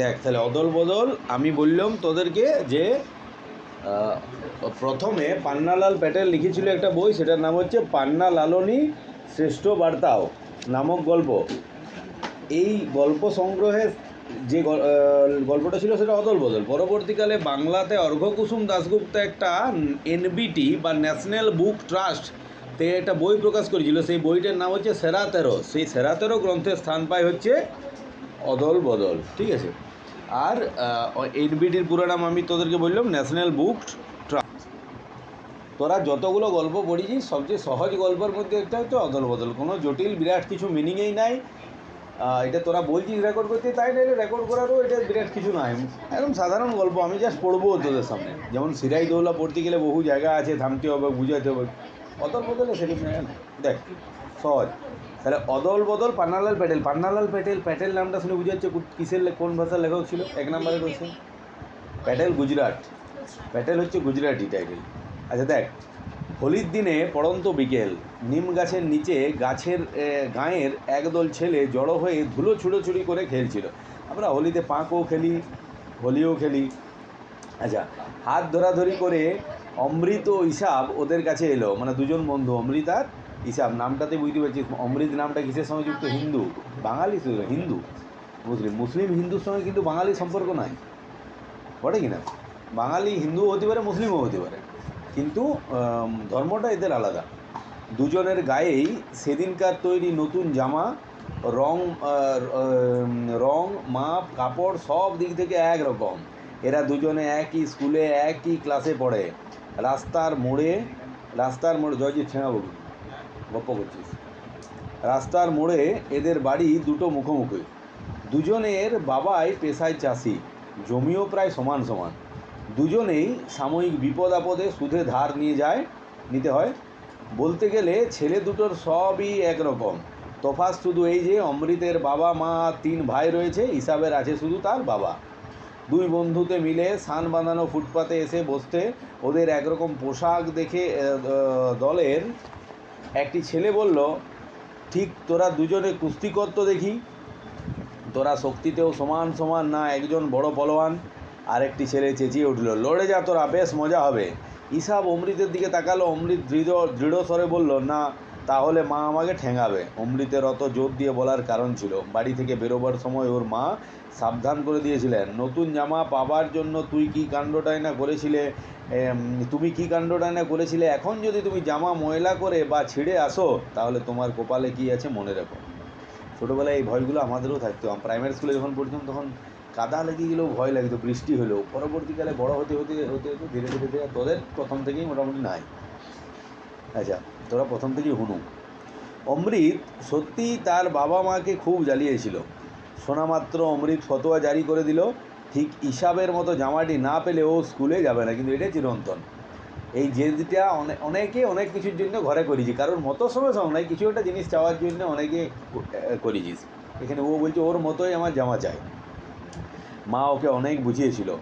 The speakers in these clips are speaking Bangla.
দেখ, তাহলে অদল বদল, আমি বললাম তোদেরকে যে প্রথমে পান্নালাল প্যাটেল লিখেছিল একটা বই, সেটার নাম হচ্ছে পান্না লালনী শ্রেষ্ঠ বার্তাও, নামক গল্প। এই গল্প সংগ্রহে যে গল্পটা ছিল সেটা অদল বদল। পরবর্তীকালে বাংলাতে অর্ঘকুসুম দাশগুপ্ত একটা এনবিটি বা ন্যাশনাল বুক ট্রাস্ট তে একটা বই প্রকাশ করেছিল। সেই বইটার নাম হচ্ছে সেরা তেরো সেই সেরা তেরো গ্রন্থে স্থান পায় হচ্ছে অদল বদল, ঠিক আছে? আর এনবিটির পুরো নাম আমি তোদেরকে বললাম ন্যাশনাল বুক ট্রাস্ট তোরা যতগুলো গল্প পড়েছিস সবচেয়ে সহজ গল্পের মধ্যে একটা হচ্ছে অদল বদল। কোনো জটিল, বিরাট কিছু মিনিংয়েই নাই। এটা তোরা বলছিস রেকর্ড করতে, তাই নাইলে রেকর্ড করারও এটা বিরাট কিছু নাই। একদম সাধারণ গল্প, আমি জাস্ট পড়ব তোদের সামনে। যেমন সিরাই দৌলা পড়তে গেলে বহু জায়গা আছে, থামতে হবে, বুঝাতে হবে। অদল বদলে সেটি দেখ, সহজ। তাহলে অদল বদল পান্নালাল প্যাটেল। পান্নালাল প্যাটেল প্যাটেল নামটা শুনে বুঝে যাচ্ছে কিসের কোন ভাষার লেখক ছিল? এক নম্বরে রয়েছে প্যাটেল গুজরাট। প্যাটেল হচ্ছে গুজরাটি টাইটেল আচ্ছা দেখ হোলির দিনে পড়ন্ত বিকেল নিম গাছের নিচে গাছের গাঁয়ের একদল ছেলে জড়ো হয়ে ধুলো ছুটোছুটি করে খেলছিল। আমরা হোলিতে পাঁকও খেলি হোলিও খেলি। আচ্ছা হাত ধরাধরি করে অমৃত ও ইসাব ওদের কাছে এলো। মানে দুজন বন্ধু অমৃত আর ইসাব নামটাতে বুঝতে পারছি, অমৃত নামটা কিসের সঙ্গে যুক্ত? হিন্দু। বাঙালি হিন্দু। মুসলিম। মুসলিম হিন্দুর সঙ্গে কিন্তু বাঙালি সম্পর্ক নাই। বটে কি না? বাঙালি হিন্দুও হতে পারে, মুসলিমও হতে পারে। কিন্তু ধর্মটা এদের আলাদা। দুজনের গায়েই সেদিনকার তৈরি নতুন জামা, রং রং, মাপ, কাপড় সব দিক থেকে একরকম এরা দুজনে একই স্কুলে, একই ক্লাসে পড়ে। রাস্তার মোড়ে রাস্তার মোড়ে ছেঁড়া বলুন গপ্প করছিস। রাস্তার মোড়ে এদের বাড়ি দুটো মুখোমুখি। দুজনের বাবাই পেশায় চাষি, জমিও প্রায় সমান সমান। দুজনেই সাময়িক বিপদ আপদে সুদে ধার নিয়ে যায়, নিতে হয়। বলতে গেলে ছেলে দুটোর সবই একরকম। তফাৎ শুধু এই যে অমৃতের বাবা, মা, তিন ভাই রয়েছে, হিসাবের আছে শুধু তার বাবা। দুই বন্ধুতে মিলে সান বাঁধানো ফুটপাতে এসে বসতে ওদের একরকম পোশাক দেখে দলের একটি ছেলে বলল, ঠিক তোরা দুজনে কুস্তি করতো দেখি। তোরা শক্তিতেও সমান সমান না একজন বড় পলোয়ান আরেকটি ছেলে চেঁচিয়ে উঠল, লড়ে যা তোরা, বেশ মজা হবে। ইসাব অমৃতের দিকে তাকালো, অমৃত দৃঢ় দৃঢ় স্বরে বলল, না তাহলে মা আমাকে ঠেঙাবে। অমৃতের অত জোর দিয়ে বলার কারণ ছিল। বাড়ি থেকে বেরোবার সময় ওর মা সাবধান করে দিয়েছিলেন। নতুন জামা পাবার জন্য তুই কি কাণ্ডটাই না করেছিলে? তুমি কি কাণ্ডটাই না করেছিলে? এখন যদি তুমি জামা ময়লা করে বা ছিঁড়ে আসো, তাহলে তোমার কপালে কি আছে মনে রেখো। ছোটোবেলায় এই ভয়গুলো আমাদেরও থাকতো। প্রাইমারি স্কুলে যখন পড়তাম, তখন কাদা লেগে গেলেও ভয় লাগতো, বৃষ্টি হলেও। পরবর্তীকালে বড় হতে হতে হতে হতে ধীরে ধীরে ধীরে তোদের প্রথম থেকেই মোটামুটি নাই। আচ্ছা তোরা প্রথম থেকেই হুনু অমৃত সত্যি তার বাবা মাকে খুব জ্বালিয়েছিল। শোনা মাত্র অমৃত ফতোয়া জারি করে দিল, ঠিক হিসাবের মতো জামাটি না পেলে ও স্কুলে যাবে না, কিন্তু এটা চিরন্তন। এই জেদটা অনে- অনেকে অনেক কিছুর জন্য ঘরে করেছি, কারোর মতো সময় সব নাই কিছু একটা জিনিস চাওয়ার জন্য অনেকে করেছিস। এখানে ও বলছে, ওর মতোই আমার জামা চাই। মা ওকে অনেক বুঝিয়েছিল। উম,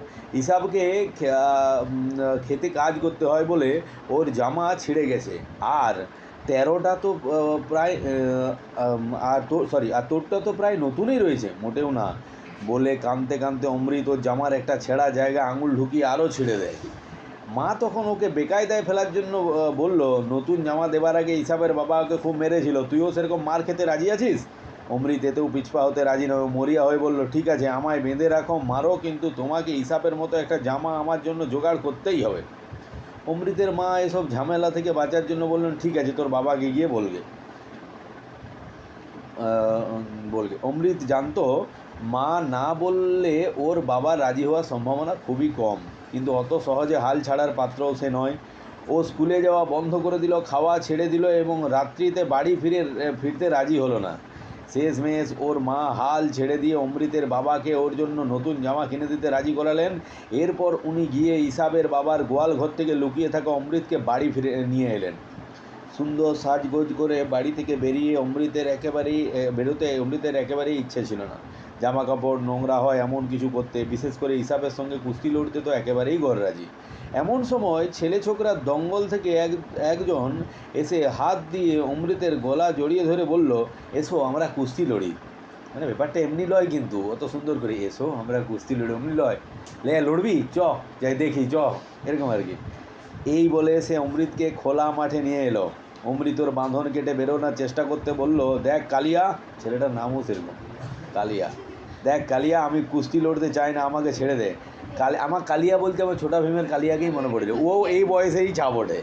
খেতে কাজ করতে হয় বলে ওর জামা ছিঁড়ে গেছে। আর তেরোটা তো প্রায় আর তোর সরি আর তোরটা তো প্রায় নতুনই রয়েছে মোটেও না। বলে কাঁদতে কাঁদতে অমৃত ওর জামার একটা ছেঁড়া জায়গা আঙুল ঢুকিয়ে আরও ছিঁড়ে দেয়। মা তখন ওকে বেকায়দায় ফেলার জন্য বলল নতুন জামা দেবার আগে হিসাবের বাবা ওকে খুব মেরেছিল। তুইও সেরকম মার খেতে রাজি আছিস? অমৃত এতেও পিছপা হতে রাজি নয়। মরিয়া হয়ে বলল, ঠিক আছে, আমায় বেঁধে রাখো, মারো, কিন্তু তোমাকে হিসাবের মতো একটা জামা আমার জন্য জোগাড় করতেই হবে। অমৃতের মা এসব ঝামেলা থেকে বাঁচার জন্য বললেন, ঠিক আছে, তোর বাবাকে গিয়ে বলবে বলবে অমৃত জানতো, মা না বললে ওর বাবার রাজি হওয়ার সম্ভাবনা খুবই কম, কিন্তু অত সহজে হাল ছাড়ার পাত্রও সে নয়। ও স্কুলে যাওয়া বন্ধ করে দিল, খাওয়া ছেড়ে দিল এবং রাত্রিতে বাড়ি ফিরে, ফিরতে রাজি হলো না। শেষমেশ ওর মা হাল ছেড়ে দিয়ে অমৃতের বাবাকে ওর জন্য নতুন জামা কিনে দিতে রাজি করালেন। এরপর উনি গিয়ে ইসাবের বাবার গোয়াল ঘর থেকে লুকিয়ে থাকা অমৃতকে বাড়ি ফিরে নিয়ে এলেন। সুন্দর সাজগোজ করে বাড়ি থেকে বেরিয়ে অমৃতের একেবারেই বেরোতে অমৃতের একেবারেই ইচ্ছে ছিল না। জামা কাপড় নোংরা হয় এমন কিছু করতে, বিশেষ করে হিসাবের সঙ্গে কুস্তি লড়তে তো একেবারেই গররাজি এমন সময় ছেলে ছোকরার দঙ্গল থেকে এক, একজন এসে হাত দিয়ে অমৃতের গলা জড়িয়ে ধরে বলল, এসো, আমরা কুস্তি লড়ি। মানে ব্যাপারটা এমনি লয় কিন্তু, অত সুন্দর করে, এসো, আমরা কুস্তি লড়ি। এমনি লয়, লে, লড়বি? চ, যাই দেখি, চ। এরকম আর কি। এই বলে সে অমৃতকে খোলা মাঠে নিয়ে এলো। অমৃতর বাঁধন কেটে বেরোনোর চেষ্টা করতে বলল, দেখ কালিয়া, ছেলেটার নামও সেরকম, কালিয়া। দেখ কালিয়া, আমি কুস্তি লড়তে চাই না, আমাকে ছেড়ে দে। কালি, আমার কালিয়া বলতে আমার ছোটা ভীমের কালিয়াকেই মনে পড়ে যায়। ও এই বয়সেই চাপ ওঠে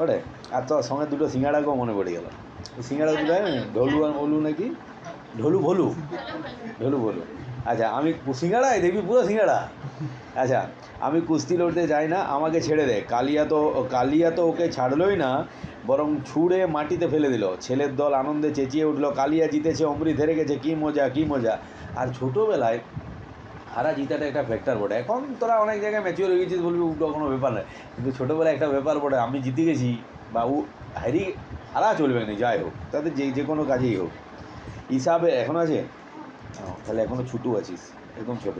ওঠে আর তোর সঙ্গে দুটো সিঙ্গাড়াকেও মনে পড়ে গেল। সিঙ্গাড়া দুটো ঢোলু আর বলু নাকি? ঢোলু ভোলু? ঢোলু ভোলু। আচ্ছা আমি সিঙ্গাড়াই দেখবি পুরো সিঙ্গাড়া? আচ্ছা আমি কুস্তি লড়তে যাই না, আমাকে ছেড়ে দে। কালিয়া তো কালিয়া তো ওকে ছাড়লোই না, বরং ছুঁড়ে মাটিতে ফেলে দিল। ছেলের দল আনন্দে চেঁচিয়ে উঠল, কালিয়া জিতেছে, অমৃত হেরে গেছে, কী মজা কী মজা। আর ছোটোবেলায় হারা জিতাটা একটা ফ্যাক্টর বটে। এখন তোরা অনেক জায়গায় ম্যাচিওর হয়ে গেছিস বলবি ওগুলো কোনো ব্যাপার নয়। কিন্তু ছোটোবেলায় একটা ব্যাপার বটে, আমি জিতে গেছি বা ও হারি, হারা চলবে না, যাই হোক তাদের যে যে কোনো কাজেই হোক। হিসাবে এখন আছে? তাহলে এখনও ছুটু আছিস, একদম ছোট।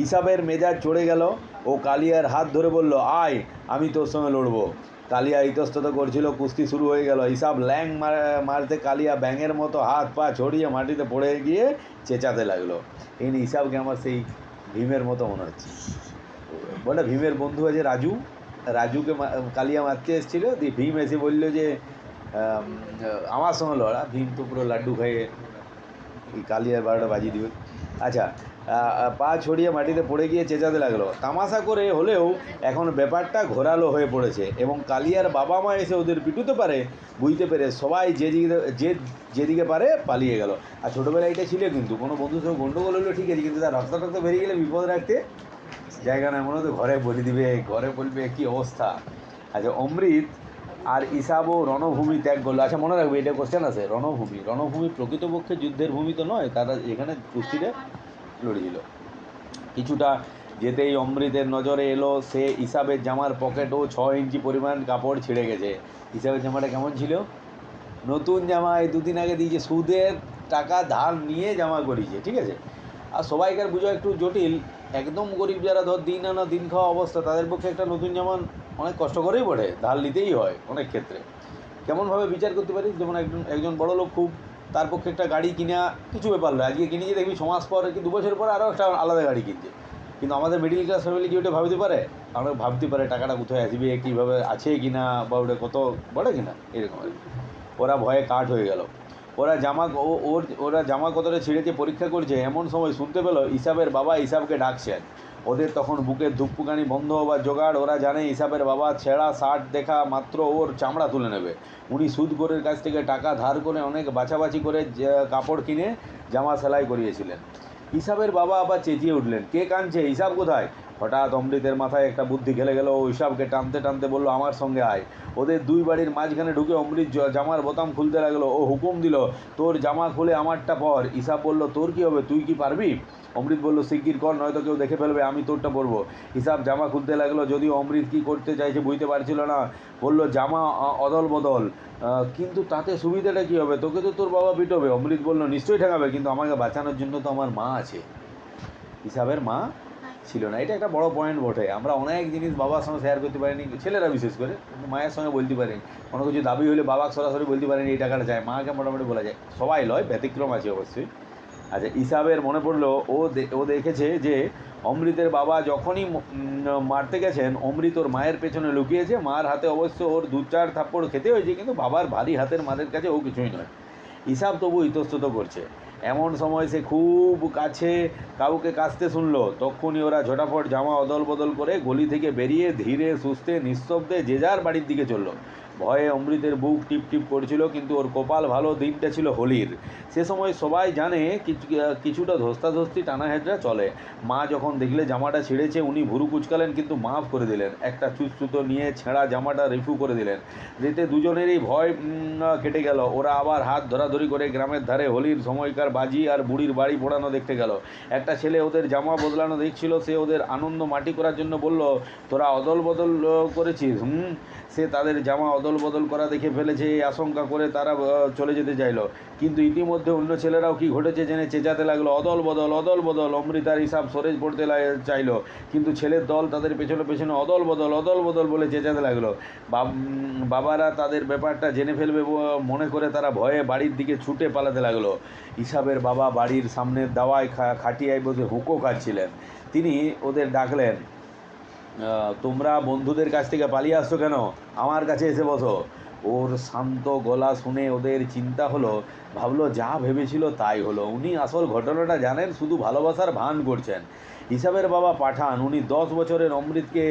হিসাবের মেজাজ চড়ে গেল, ও কালিয়ার হাত ধরে বলল, আয়, আমি তোর সঙ্গে লড়বো। কালিয়া ইতস্তত করছিল, কুস্তি শুরু হয়ে গেল। হিসাব ল্যাং মারতে কালিয়া ব্যাঙের মতো হাত পা ছড়িয়ে মাটিতে পড়ে গিয়ে চেঁচাতে লাগল। এই হিসাবকে আমার সেই ভীমের মতো মনে হচ্ছে। বলে ভীমের বন্ধু আছে রাজু। রাজুকে কালিয়া মারতে এসেছিল। দিয়ে ভীম এসে বলল যে আমার সঙ্গে লড়া। ভীম তো পুরো লাড্ডু খাইয়ে কালিয়ার বারোটা বাজিয়ে দিবে। আচ্ছা পা ছড়িয়ে মাটিতে পড়ে গিয়ে চেঁচাতে লাগল। তামাশা করে হলেও এখন ব্যাপারটা ঘোরালো হয়ে পড়েছে এবং কালিয়ার বাবা মা এসে ওদের পিটুতে পারে, বুঝতে পেরে সবাই যে দিকে, যে যেদিকে পারে পালিয়ে গেল। আর ছোটোবেলায় এটা ছিল কিন্তু, কোনো বন্ধুর সঙ্গে গণ্ডগোল হলো ঠিক আছে, কিন্তু তার রক্ত টক্ত বেরিয়ে গেলে বিপদ রাখতে জায়গা নয় মনে হতো ঘরে বলে দিবে, ঘরে বলবে, কি অবস্থা? আচ্ছা অমৃত আর ইসাবও রণভূমি ত্যাগ করল। আচ্ছা মনে রাখবে, এটা কোশ্চেন আছে। রণভূমি রণভূমি প্রকৃতপক্ষে যুদ্ধের ভূমি তো নয়, তারা এখানে কুস্তিতে লড়েছিল কিছুটা যেতেই অমৃতের নজরে এলো, সে ইসাবের জামার পকেটও ছ ইঞ্চি পরিমাণ কাপড় ছিঁড়ে গেছে। ইসাবের জামাটা কেমন ছিল? নতুন জামা এই দুদিন আগে দিয়েছে, সুদের টাকা ধার নিয়ে জামা করিয়েছে ঠিক আছে? আর সবাইকার বুঝো একটু জটিল, একদম গরিব যারা ধর দিন আনা, দিন খাওয়া অবস্থা, তাদের পক্ষে একটা নতুন জামা অনেক কষ্ট করেই পড়ে, ধার নিতেই হয় অনেক ক্ষেত্রে। কেমনভাবে বিচার করতে পারিস? যেমন একজন একজন বড় লোক খুব তার পক্ষে একটা গাড়ি কিনা কিছু ব্যাপার নয়। আজকে কিনেছে, দেখবি ছ মাস পর কি দু বছর পর আরও একটা আলাদা গাড়ি কিনছে। কিন্তু আমাদের মিডিল ক্লাস ফ্যামিলি কি ওটা ভাবতে পারে? আমরা ভাবতে পারে টাকাটা কোথায় আসবে, কীভাবে আছে কি না বা ওটা কত বলে কি না এরকম আর কি। ওরা ভয়ে কাঠ হয়ে গেল। ওরা জামা ও- ওর ওরা জামা কতটা ছিঁড়েছে পরীক্ষা করছে, এমন সময় শুনতে পেল ইসাবের বাবা ইসাবকে ডাকছেন। ওদের তখন বুকের ধুকপুকানি বন্ধ হবার জোগাড়, ওরা জানে ইসাবের বাবা ছেঁড়া শার্ট দেখা মাত্র ওর চামড়া তুলে নেবে। উনি সুদগরের কাছ থেকে টাকা ধার করে অনেক বাছাবাছি করে কাপড় কিনে জামা সেলাই করিয়েছিলেন। ইসাবের বাবা আবার চেঁচিয়ে উঠলেন, কে কাঁদছে? হিসাব কোথায়? হঠাৎ অমৃতের মাথায় একটা বুদ্ধি খেলে গেল, ও হিসাবকে টানতে টানতে বলল, আমার সঙ্গে আয়। ওদের দুই বাড়ির মাঝখানে ঢুকে অমৃত জামার বোতাম খুলতে লাগল। ও হুকুম দিল, তোর জামা খুলে আমারটা পর। ইসাব বলল, তোর কি হবে? তুই কি পারবি? অমৃত বলল, শিগগির কর, নয়তো কেউ দেখে ফেলবে, আমি তোরটা পরবো। হিসাব জামা খুলতে লাগল, যদিও অমৃত কি করতে চাইছে বুঝতে পারছিল না। বলল, জামা অদল বদল কিন্তু তাতে সুবিধাটা কী হবে? তোকে তো তোর বাবা পিটবে। অমৃত বলল, নিশ্চয়ই ঠেকাবে, কিন্তু আমাকে বাঁচানোর জন্য তো আমার মা আছে। হিসাবের মা ছিল না। এটা একটা বড় পয়েন্ট বটে। আমরা অনেক জিনিস বাবার সঙ্গে শেয়ার করতে পারিনি, ছেলেরা বিশেষ করে মায়ের সঙ্গে বলতে পারিনি। কোনো কিছু দাবি হলে বাবাকে সরাসরি বলতে পারিনি, এই টাকাটা চাই মাকে মোটামুটি বলা যায়। সবাই লয়, ব্যতিক্রম আছে অবশ্যই। আচ্ছা ইসাবের মনে পড়ল, ও ও দেখেছে যে অমৃতের বাবা যখনই মারতে গেছেন, অমৃত ওর মায়ের পেছনে লুকিয়েছে। মার হাতে অবশ্য ওর দু চার থাপ্পড় খেতে হয়েছে, কিন্তু বাবার ভারী হাতের মারের কাছে ও কিছুই নয়। হিসাব তবু ইতস্তত করছে। এমন সময় সে খুব কাছে কাউকে কাঁচতে শুনল। তখনই ওরা ঝটাফট জামা অদল বদল করে গলি থেকে বেরিয়ে ধীরে সুস্থে নিঃশব্দে যে যার বাড়ির দিকে চলল। ভয়ে অমৃতের বুক টিপ টিপ করছিল, কিন্তু ওর কপাল ভালো দিনটা ছিল হোলির। সে সময় সবাই জানে কিছু, কিছুটা ধস্তাধস্তি টানা হেঁচড়া চলে। মা যখন দেখলে জামাটা ছিঁড়েছে, উনি ভুরু কুচকালেন, কিন্তু মাফ করে দিলেন। একটা চুচচুতো নিয়ে ছেঁড়া জামাটা রিফু করে দিলেন। এতে দুজনেরই ভয় কেটে গেল। ওরা আবার হাত ধরাধরি করে গ্রামের ধারে হোলির সময়কার বাজি আর বুড়ির বাড়ি পোড়ানো দেখতে গেল। একটা ছেলে ওদের জামা বদলানো দেখছিল, সে ওদের আনন্দ মাটি করার জন্য বলল, তোরা অদল বদল করেছিস, হুম? সে তাদের জামা অদল অদল বদল করা দেখে ফেলেছে, এই আশঙ্কা করে তারা চলে যেতে চাইলো। কিন্তু ইতিমধ্যে অন্য ছেলেরাও কি ঘটেছে জেনে চেঁচাতে লাগল। অদল বদল অদল বদল অমৃতার হিসাব সরেজ পড়তে চাইলো। কিন্তু ছেলের দল তাদের পেছনে পেছনে অদল বদল অদল বদল বলে চেঁচাতে লাগল। বাবারা তাদের ব্যাপারটা জেনে ফেলবে মনে করে তারা ভয়ে বাড়ির দিকে ছুটে পালাতে লাগল। ইসাবের বাবা বাড়ির সামনের দাওয়ায় খাটিয়ায় বসে হুঁকো খাচ্ছিলেন। তিনি ওদের ডাকলেন তোমরা বন্ধুদের কাছ থেকে পালিয়ে আসছো কেন? আমার কাছে এসে বসো। ওর শান্ত গলা শুনে ওদের চিন্তা হলো, ভাবলো যা ভেবেছিল তাই হলো। উনি আসল ঘটনাটা জানেন, শুধু ভালোবাসার ভান করছেন। হিসাবের বাবা পাঠান, উনি দশ বছরের অমৃতকে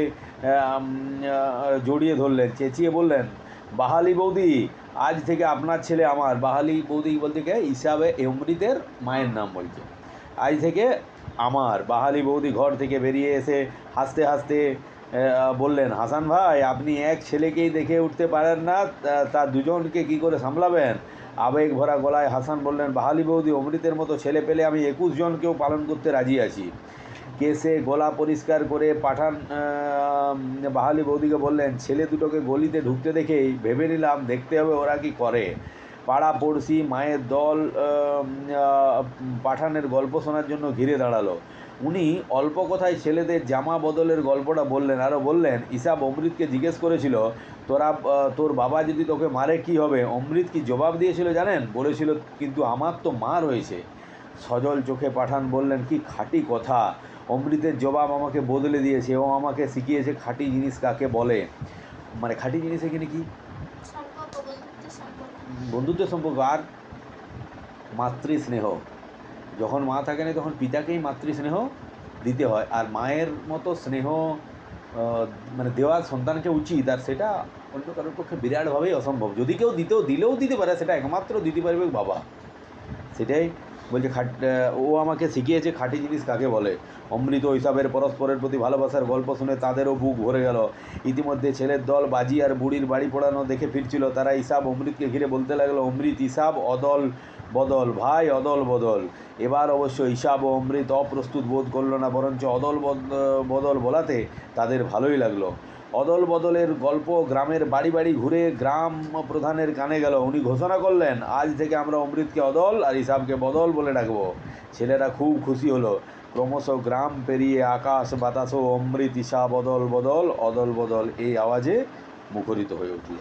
জড়িয়ে ধরলেন, চেঁচিয়ে বললেন, বাহালি বৌদি, আজ থেকে আপনার ছেলে আমার। বাহালি বৌদি বলতে কে? হিসাবে অমৃতের মায়ের নাম বলছে। আজ থেকে আমার বাহালি বৌদি ঘর থেকে বেরিয়ে এসে হাসতে হাসতে বললেন, হাসান ভাই, আপনি এক ছেলেকেই দেখে উঠতে পারেন না, তা- দুজনকে কি করে সামলাবেন? আবেগ ভরা গলায় হাসান বললেন, বাহালি বৌদি, অমৃতের মতো ছেলে পেলে আমি একুশ জনকেও পালন করতে রাজি আছি। কেসে গলা পরিষ্কার করে পাঠান বাহালি বৌদিকে বললেন, ছেলে দুটোকে গলিতে ঢুকতে দেখেই ভেবে নিলাম, দেখতে হবে ওরা কি করে। পাড়া পড়শি, মায়ের দল পাঠানের গল্প শোনার জন্য ঘিরে দাঁড়াল। উনি অল্প কথায় ছেলেদের জামা বদলের গল্পটা বললেন, আরও বললেন ইসাব অমৃতকে জিজ্ঞেস করেছিল, তোরা তোর বাবা যদি তোকে মারে কি হবে? অমৃত কি জবাব দিয়েছিল জানেন? বলেছিল, কিন্তু আমার তো মা রয়েছে সজল চোখে পাঠান বললেন, কি খাঁটি কথা। অমৃতের জবাব আমাকে বদলে দিয়েছে। ও আমাকে শিখিয়েছে খাঁটি জিনিস কাকে বলে। মানে খাঁটি জিনিস এখানে কি? সম্পর্ক বন্ধুত্ব সম্পর্ক আর মাতৃস্নেহ। যখন মা থাকে না, তখন পিতাকেই মাতৃস্নেহ দিতে হয়। আর মায়ের মতো স্নেহ মানে দেওয়া সন্তানকে উচিত, আর সেটা অন্য কারোর পক্ষে বিরাটভাবেই অসম্ভব। যদি কেউ দিতেও, দিলেও দিতে পারে, সেটা একমাত্র দিতে পারবে বাবা। সেটাই বলছে, খাট ও আমাকে শিখিয়েছে খাঁটি জিনিস কাকে বলে। অমৃত হিসাবের পরস্পরের প্রতি ভালোবাসার গল্প শুনে তাদেরও বুক ভরে গেল। ইতিমধ্যে ছেলের দল বাজি আর বুড়ির বাড়ি পড়ানো দেখে ফিরছিল। তারা ইসাব অমৃতকে ঘিরে বলতে লাগল, অমৃত ইসাব অদল বদল, ভাই, অদল বদল। এবার অবশ্য ইসাব ও অমৃত অপ্রস্তুত বোধ করল না, বরঞ্চ অদল বদ- বদল বলাতে তাদের ভালোই লাগল। অদল বদলের গল্প গ্রামের বাড়ি বাড়ি ঘুরে গ্রাম প্রধানের কানে গেল। উনি ঘোষণা করলেন, আজ থেকে আমরা অমৃতকে অদল আর ইসাবকে বদল বলে ডাকবো। ছেলেরা খুব খুশি হলো। ক্রমশ গ্রাম পেরিয়ে আকাশ বাতাসও অমৃত ইসা বদল বদল, অদল বদল এই আওয়াজে মুখরিত হয়ে উঠল।